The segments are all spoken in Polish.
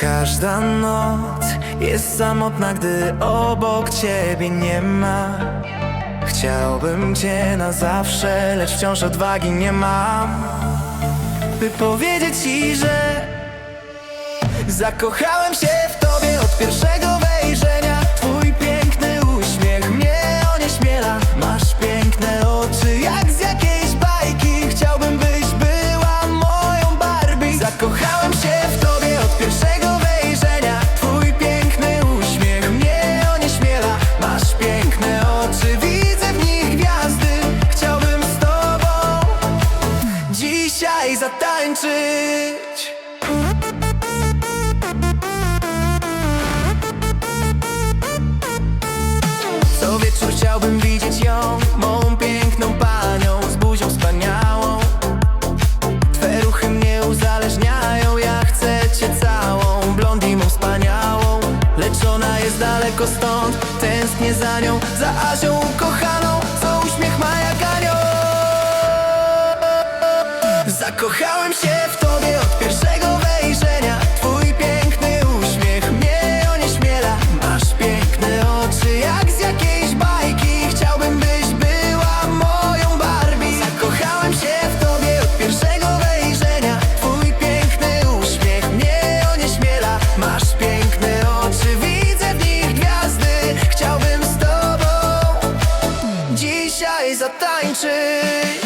Każda noc jest samotna, gdy obok ciebie nie ma. Chciałbym cię na zawsze, lecz wciąż odwagi nie mam By powiedzieć ci, że Zakochałem się w tobie od dzisiaj zatańczyć. Co wieczór chciałbym widzieć ją Mą piękną panią z buzią wspaniałą. Twe ruchy mnie uzależniają Ja chcę cię całą Blondiną wspaniałą. Lecz ona jest daleko stąd Tęsknię za nią Za Azią ukochaną. Co uśmiech ma Zakochałem się w tobie od pierwszego wejrzenia. Twój piękny uśmiech mnie onieśmiela. Masz piękne oczy jak z jakiejś bajki. Chciałbym byś była moją Barbie. Zakochałem się w tobie od pierwszego wejrzenia. Twój piękny uśmiech mnie onieśmiela. Masz piękne oczy, widzę w nich gwiazdy. Chciałbym z tobą dzisiaj zatańczyć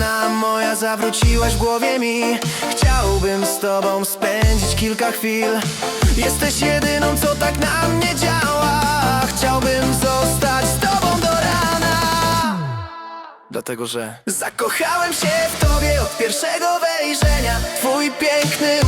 Moja, zawróciłaś w głowie mi. Chciałbym z tobą spędzić kilka chwil. Jesteś jedyną, co tak na mnie działa. Chciałbym zostać z tobą do rana. Dlatego, że Zakochałem się w tobie od pierwszego wejrzenia. Twój piękny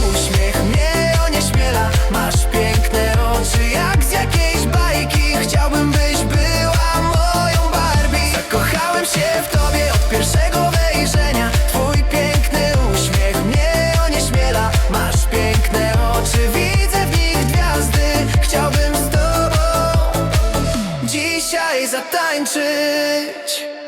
Chciałbym